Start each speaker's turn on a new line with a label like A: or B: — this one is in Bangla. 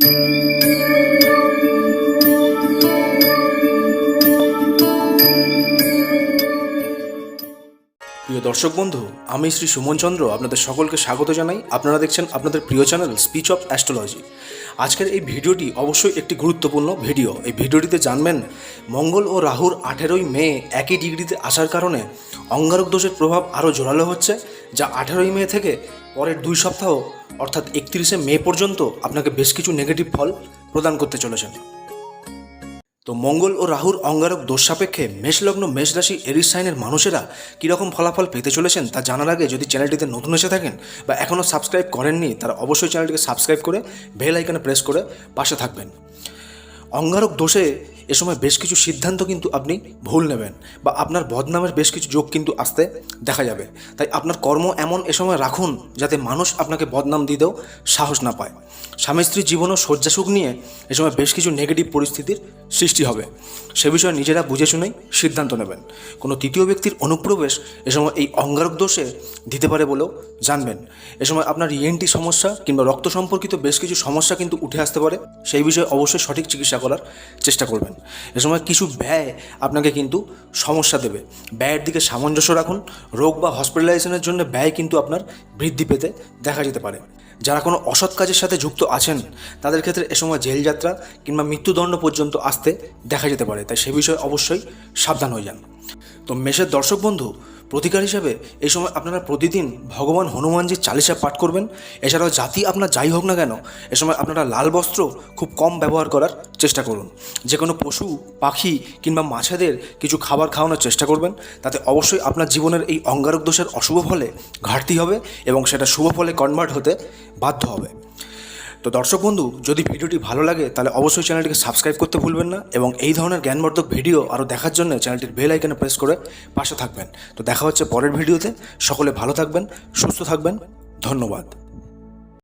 A: Thank you. দর্শক বন্ধু, আমি শ্রী সুমন চন্দ্র আপনাদের সকলকে স্বাগত জানাই। আপনারা দেখছেন আপনাদের প্রিয় চ্যানেল স্পিচ অফ অ্যাস্ট্রোলজি। আজকের এই ভিডিওটি অবশ্যই একটি গুরুত্বপূর্ণ ভিডিও। এই ভিডিওটিতে জানবেন, মঙ্গল ও রাহুর আঠেরোই মে একই ডিগ্রিতে আসার কারণে অঙ্গারক দোষের প্রভাব আরও জোরালো হচ্ছে, যা আঠেরোই মে থেকে পরের দুই সপ্তাহ, অর্থাৎ একত্রিশে মে পর্যন্ত আপনাকে বেশ কিছু নেগেটিভ ফল প্রদান করতে চলেছেন তো মঙ্গল ও রাহুর অঙ্গারক দোষ সাপেক্ষে মেষলগ্ন মেষরাশি এরিস সাইনের মানুষেরা কীরকম ফলাফল পেতে চলেছেন তা জানার আগে যদি চ্যানেলটিতে নতুন এসে থাকেন বা এখনও সাবস্ক্রাইব করেননি, তারা অবশ্যই চ্যানেলটিকে সাবস্ক্রাইব করে বেল আইকনে প্রেস করে পাশে থাকবেন। অঙ্গারক দোষে এ সময় বেশ কিছু সিদ্ধান্ত কিন্তু আপনি ভুল নেবেন বা আপনার বদনামের বেশ কিছু যোগ কিন্তু আসতে দেখা যাবে। তাই আপনার কর্ম এমন এ সময় রাখুন যাতে মানুষ আপনাকে বদনাম দিতেও সাহস না পায়। স্বামী স্ত্রীর জীবন ও শয্যাসুখ নিয়ে এ সময় বেশ কিছু নেগেটিভ পরিস্থিতির সৃষ্টি হবে। সে বিষয়ে নিজেরা বুঝে শুনেই সিদ্ধান্ত নেবেন। কোনো তৃতীয় ব্যক্তির অনুপ্রবেশ এ সময় এই অঙ্গারক দোষে দিতে পারে বলেও জানবেন। এ সময় আপনার ইএনটি সমস্যা কিংবা রক্ত সম্পর্কিত বেশ কিছু সমস্যা কিন্তু উঠে আসতে পারে। সেই বিষয়ে অবশ্যই সঠিক চিকিৎসা করার চেষ্টা করবেন। এ সময় কিছু ব্যয় আপনাকে কিন্তু সমস্যা দেবে। ব্যয়ের দিকে সামঞ্জস্য রাখুন। রোগ বা হসপিটালাইজেশনের জন্য ব্যয় কিন্তু আপনার বৃদ্ধি পেতে দেখা যেতে পারে। যারা কোনো অসৎ কাজের সাথে যুক্ত আছেন, তাদের ক্ষেত্রে এ সময় জেল যাত্রা কিংবা মৃত্যুদণ্ড পর্যন্ত আসতে দেখা যেতে পারে। তাই সে বিষয়ে অবশ্যই সাবধান হয়ে যান। তো মেষের দর্শক বন্ধু প্রতিকার হিসাবে এই সময় আপনারা প্রতিদিন ভগবান হনুমানজির চালিশা পাঠ করবেন। এছাড়াও জাতি আপনার যাই হোক না কেন, এ সময় আপনারা লাল বস্ত্র খুব কম ব্যবহার করার চেষ্টা করুন। যে কোনো পশু, পাখি কিংবা মাছেদের কিছু খাবার খাওয়ানোর চেষ্টা করবেন। তাতে অবশ্যই আপনার জীবনের এই অঙ্গারক দোষের অশুভ ফলে ঘাটতি হবে এবং সেটা শুভ ফলে কনভার্ট হতে বাধ্য হবে। তো দর্শক বন্ধু, যদি ভিডিওটি ভালো লাগে, তাহলে অবশ্যই চ্যানেলটিকে সাবস্ক্রাইব করতে ভুলবেন না এবং এই ধরনের জ্ঞানবর্ধক ভিডিও আরও দেখার জন্য চ্যানেলটির বেল আইকনে প্রেস করে পাশে থাকবেন। তো দেখা হচ্ছে পরের ভিডিওতে। সকলে ভালো থাকবেন, সুস্থ থাকবেন। ধন্যবাদ।